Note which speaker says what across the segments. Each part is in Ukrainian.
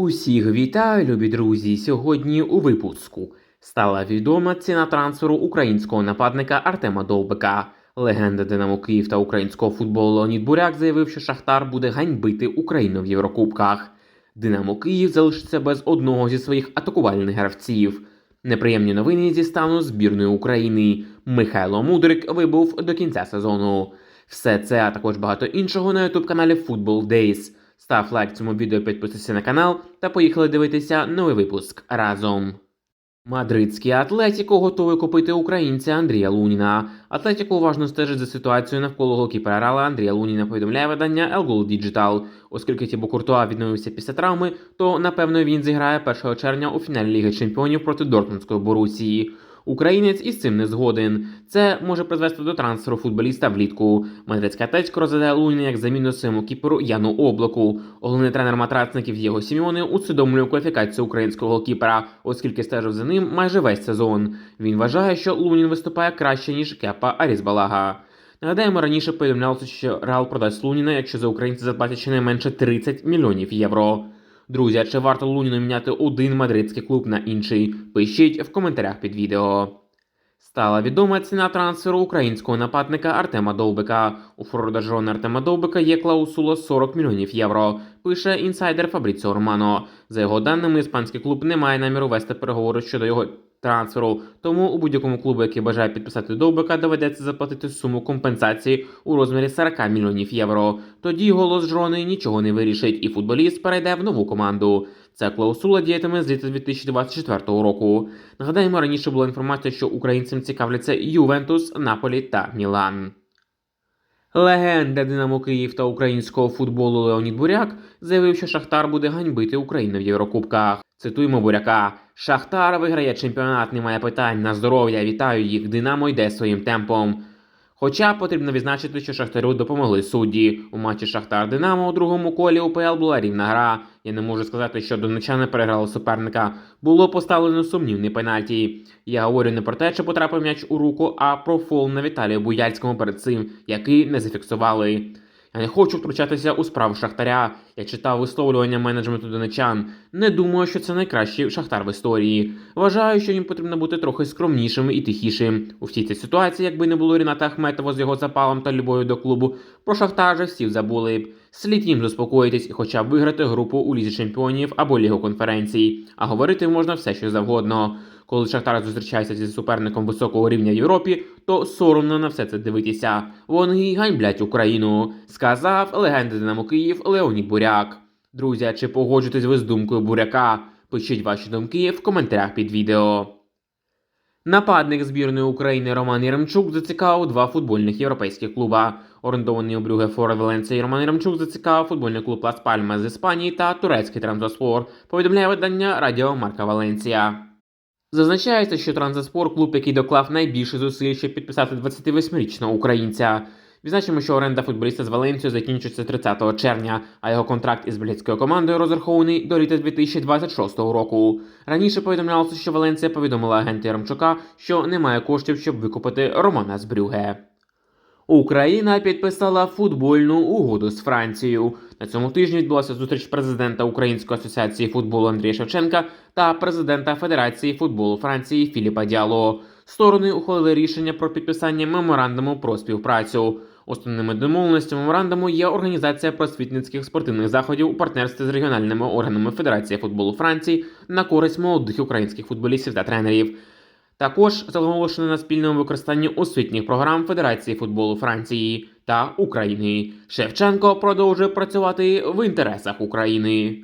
Speaker 1: Усіх вітаю, любі друзі! Сьогодні у випуску стала відома ціна трансферу українського нападника Артема Довбика. Легенда Динамо Київ та українського футболу Леонід Буряк заявив, що Шахтар буде ганьбити Україну в Єврокубках. Динамо Київ залишиться без одного зі своїх атакувальних гравців. Неприємні новини зі стану збірної України. Михайло Мудрик вибув до кінця сезону. Все це, а також багато іншого на youtube каналі Football Days. Став лайк цьому відео, підписуйся на канал та поїхали дивитися новий випуск разом. Мадридський Атлетіко готовий купити українця Андрія Луніна. Атлетіко уважно стежить за ситуацією навколо голкіпера Рала Андрія Луніна, повідомляє видання El Digital. Оскільки Тібо Куртуа відновився після травми, то напевно він зіграє 1 червня у фіналі Ліги Чемпіонів проти Дортмундської Борусії. Українець із цим не згоден. Це може призвести до трансферу футболіста влітку. Мадридська Атлетіко розглядає Луніна як заміну своєму кіперу Яну Облаку. Головний тренер матрацників Єго Сіміони усвідомлює кваліфікацію українського голкіпера, оскільки стежив за ним майже весь сезон. Він вважає, що Лунін виступає краще ніж Кепа Арізбалага. Нагадаємо, раніше повідомлялося, що Реал продасть Луніна, якщо за українця заплатять щонайменше 30 мільйонів євро. Друзі, чи варто Луніну міняти один мадридський клуб на інший? Пишіть в коментарях під відео. Стала відома ціна трансферу українського нападника Артема Довбика. У продажу Артема Довбика є клаусула 40 мільйонів євро. Пише інсайдер Фабріціо Романо. За його даними, іспанський клуб не має наміру вести переговори щодо його трансферу. Тому у будь-якому клубу, який бажає підписати Довбика, доведеться заплатити суму компенсації у розмірі 40 мільйонів євро. Тоді голос Жрони нічого не вирішить, і футболіст перейде в нову команду. Ця клаусула діятиме з літа 2024 року. Нагадаємо, раніше була інформація, що українцям цікавляться Ювентус, Наполі та Мілан. Легенда Динамо Київ та українського футболу Леонід Буряк заявив, що Шахтар буде ганьбити Україну в Єврокубках. Цитуємо Буряка: Шахтар виграє чемпіонат, немає питань на здоров'я. Вітаю їх. Динамо йде своїм темпом. Хоча потрібно відзначити, що Шахтарю допомогли судді. У матчі Шахтар Динамо у другому колі УПЛ була рівна гра. Я не можу сказати, що донечани переграли суперника. Було поставлено сумнівний пенальті. Я говорю не про те, чи потрапив м'яч у руку, а про фол на Віталію Буяльському перед цим, який не зафіксували. Я не хочу втручатися у справу Шахтаря. Я читав висловлювання менеджменту донечан. Не думаю, що це найкращий шахтар в історії. Вважаю, що їм потрібно бути трохи скромнішим і тихішим. У всій цій ситуації, якби не було Ріната Ахметова з його запалом та любов'ю до клубу, про Шахтар же всі забули б. Слід їм заспокоїтись і хоча б виграти групу у лізі чемпіонів або Лігу конференцій. А говорити можна все, що завгодно. Коли Шахтар зустрічається зі суперником високого рівня в Європі, то соромно на все це дивитися. Вони ганьблять Україну, сказав легенда Динамо Київ Леонід Буряк. Друзі, чи погоджуєтесь ви з думкою Буряка? Пишіть ваші думки в коментарях під відео. Нападник збірної України Роман Єремчук зацікавив два футбольних європейських клуба. Орендований у Брюге Фора Валенція Роман Єремчук зацікавив футбольний клуб Лас Пальма з Іспанії та турецький Транзаспор, повідомляє видання Радіо Марка Валенція. Зазначається, що Транзаспор клуб, який доклав найбільше зусиль, щоб підписати 28-річного українця. Відзначимо, що оренда футболіста з Валенцією закінчиться 30 червня, а його контракт із бельгійською командою розрахований до літа 2026 року. Раніше повідомлялося, що Валенція повідомила агенту Яремчука, що немає коштів, щоб викупити Романа з Брюге. Україна підписала футбольну угоду з Францією. На цьому тижні відбулася зустріч президента Української асоціації футболу Андрія Шевченка та президента Федерації футболу Франції Філіпа Діало. Сторони ухвалили рішення про підписання меморандуму про співпрацю. Основними домовленостями меморандуму є організація просвітницьких спортивних заходів у партнерстві з регіональними органами Федерації футболу Франції на користь молодих українських футболістів та тренерів. Також заголошено на спільному використанні освітніх програм Федерації футболу Франції та України. Шевченко продовжує працювати в інтересах України.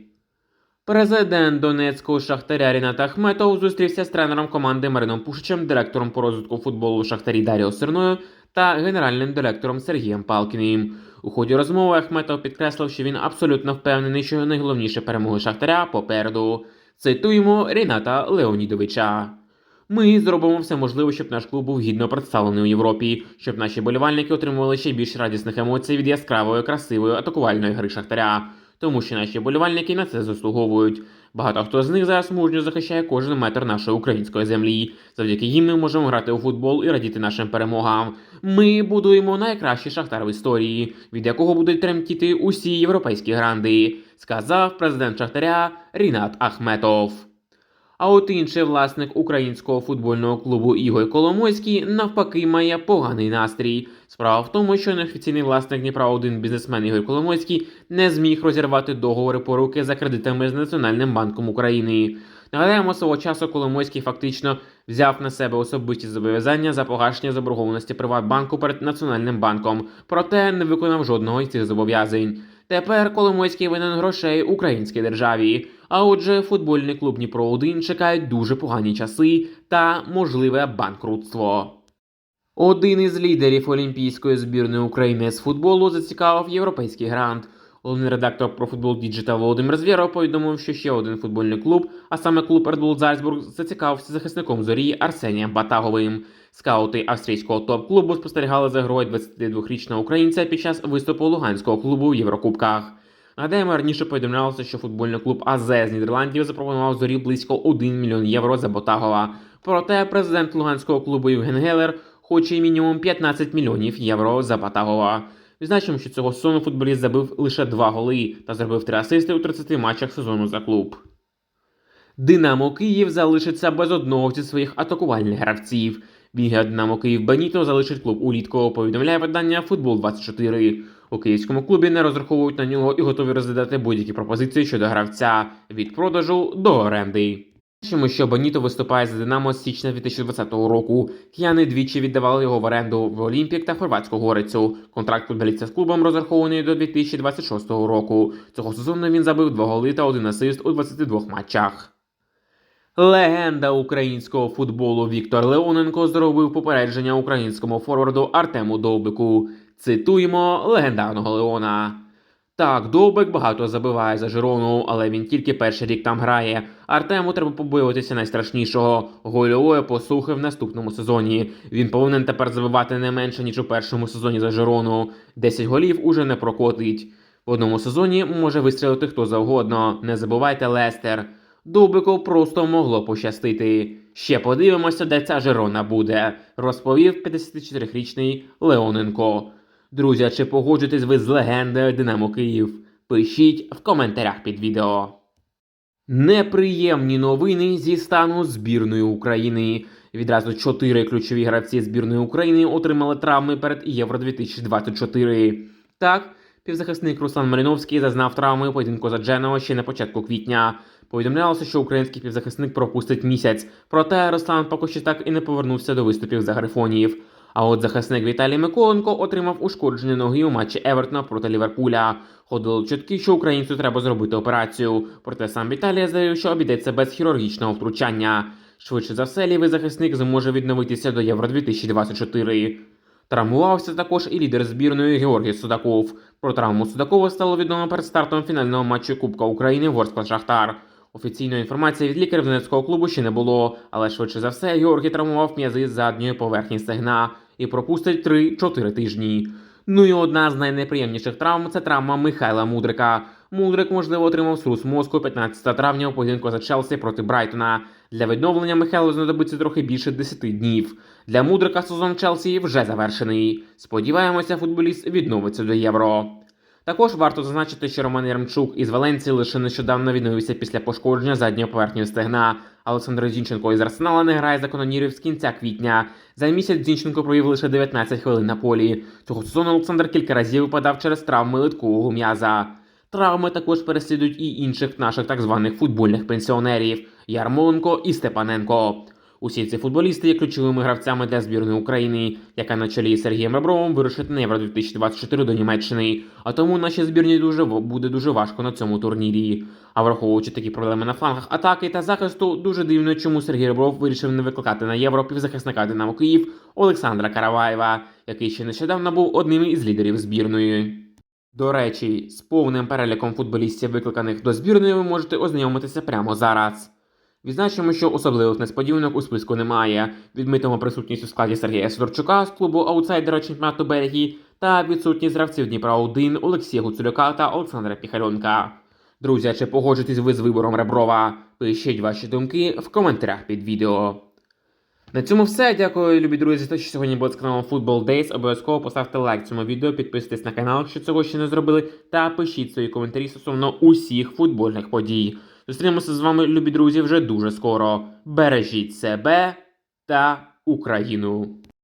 Speaker 1: Президент Донецького шахтаря Рінат Ахметов зустрівся з тренером команди Марином Пушичем, директором по розвитку футболу Шахтарі Даріо Сирною та генеральним директором Сергієм Палкіним. У ході розмови Ахметов підкреслив, що він абсолютно впевнений, що найголовніше перемоги Шахтаря попереду. Цитуємо Ріната Леонідовича. Ми зробимо все можливе, щоб наш клуб був гідно представлений у Європі, щоб наші болівальники отримували ще більше радісних емоцій від яскравої, красивої атакувальної гри Шахтаря. тому що наші болівальники на це заслуговують. Багато хто з них зараз мужньо захищає кожен метр нашої української землі. Завдяки їм ми можемо грати у футбол і радіти нашим перемогам. Ми будуємо найкращий шахтар в історії, від якого будуть тремтіти усі європейські гранди, сказав президент Шахтаря Рінат Ахметов. А от інший власник українського футбольного клубу Ігор Коломойський навпаки має поганий настрій. Справа в тому, що неофіційний власник Дніпра 1 бізнесмен Ігор Коломойський не зміг розірвати договори поруки за кредитами з Національним банком України. Нагадаємо, свого часу Коломойський фактично взяв на себе особисті зобов'язання за погашення заборгованості Приватбанку перед Національним банком, проте не виконав жодного із цих зобов'язань. Тепер Коломойський винен грошей українській державі. А отже, футбольний клуб Дніпро 1 чекають дуже погані часи та можливе банкрутство. Один із лідерів Олімпійської збірної України з футболу зацікавив європейський грант. Головний редактор про футбол Діджитал Володимир Звєров повідомив, що ще один футбольний клуб, а саме клуб Bull Зальцбург, зацікавився захисником зорі Арсенієм Батаговим. Скаути австрійського топ-клубу спостерігали за грою 22-річного українця під час виступу луганського клубу в Єврокубках. Нагадаємо, раніше повідомлялося, що футбольний клуб АЗ з Нідерландів запропонував зорі близько 1 мільйон євро за Ботагова. Проте президент луганського клубу Євген Гелер хоче мінімум 15 мільйонів євро за Батагова. Відзначимо, що цього сезону футболіст забив лише два голи та зробив три асисти у 30 матчах сезону за клуб. Динамо Київ залишиться без одного зі своїх атакувальних гравців. Віга Динамо Київ Беніто залишить клуб улітку, повідомляє видання Футбол 24 У київському клубі не розраховують на нього і готові розглядати будь-які пропозиції щодо гравця від продажу до оренди. Бачимо, що Боніто виступає за Динамо з січня 2020 року. Кияни двічі віддавали його в оренду в Олімпік та Хорватську Горицю. Контракт футболіста з клубом розрахований до 2026 року. Цього сезону він забив два голи та один асист у 22 матчах. Легенда українського футболу Віктор Леоненко зробив попередження українському форварду Артему Довбику. Цитуємо легендарного Леона. Так, Довбик багато забиває за Жирону, але він тільки перший рік там грає. Артему треба побоюватися найстрашнішого гольової посухи в наступному сезоні. Він повинен тепер забивати не менше, ніж у першому сезоні за Жирону. 10 голів уже не прокотить. В одному сезоні може вистрілити хто завгодно. Не забувайте Лестер. Довбику просто могло пощастити. Ще подивимося, де ця Жирона буде, розповів 54-річний Леоненко. Друзі, чи погоджуєтесь ви з легендою Динамо Київ? Пишіть в коментарях під відео. Неприємні новини зі стану збірної України. Відразу чотири ключові гравці збірної України отримали травми перед Євро 2024. Так, півзахисник Руслан Маліновський зазнав травми поєдинку за Дженого ще на початку квітня. Повідомлялося, що український півзахисник пропустить місяць, проте Руслан поки що так і не повернувся до виступів за грифонів. А от захисник Віталій Миколенко отримав ушкоджені ноги у матчі Евертона проти Ліверпуля. Ходили чутки, що українцю треба зробити операцію. Проте сам Віталій заявив, що обійдеться без хірургічного втручання. Швидше за все, лівий захисник зможе відновитися до Євро 2024. Травмувався також і лідер збірної Георгій Судаков. Про травму Судакова стало відомо перед стартом фінального матчу Кубка України Ворскла Шахтар. Офіційної інформації від лікарів Донецького клубу ще не було, але швидше за все Георгій травмував м'язи задньої поверхні стегна і пропустить 3-4 тижні. Ну і одна з найнеприємніших травм це травма Михайла Мудрика. Мудрик, можливо, отримав струс мозку 15 травня у поєдинку за Челсі проти Брайтона. Для відновлення Михайлу знадобиться трохи більше 10 днів. Для Мудрика сезон Челсі вже завершений. Сподіваємося, футболіст відновиться до євро. Також варто зазначити, що Роман Ярмчук із Валенції лише нещодавно відновився після пошкодження задньої поверхні стегна. Олександр Зінченко із Арсенала не грає за канонірів з кінця квітня. За місяць Зінченко провів лише 19 хвилин на полі. Цього сезону Олександр кілька разів випадав через травми литкового м'яза. Травми також переслідують і інших наших так званих футбольних пенсіонерів Ярмоленко і Степаненко. Усі ці футболісти є ключовими гравцями для збірної України, яка на чолі з Сергієм Ребровим вирушить на Євро 2024 до Німеччини. А тому нашій збірні дуже буде дуже важко на цьому турнірі. А враховуючи такі проблеми на флангах атаки та захисту, дуже дивно, чому Сергій Ребров вирішив не викликати на євро півзахисника Динамо Київ Олександра Караваєва, який ще нещодавно був одним із лідерів збірної. До речі, з повним переліком футболістів, викликаних до збірної, ви можете ознайомитися прямо зараз. Відзначимо, що особливих несподіванок у списку немає. Відмитимо присутність у складі Сергія Сидорчука з клубу аутсайдера чемпіонату Бельгії та відсутність гравців Дніпра 1 Олексія Гуцулюка та Олександра Піхальонка. Друзі, чи погоджуєтесь ви з вибором Реброва? Пишіть ваші думки в коментарях під відео. На цьому все. Дякую, любі друзі, за те, що сьогодні були з каналом Football Days. Обов'язково поставте лайк цьому відео, підписуйтесь на канал, якщо цього ще не зробили, та пишіть свої коментарі стосовно усіх футбольних подій. Зустрінемося з вами, любі друзі, вже дуже скоро. Бережіть себе та Україну!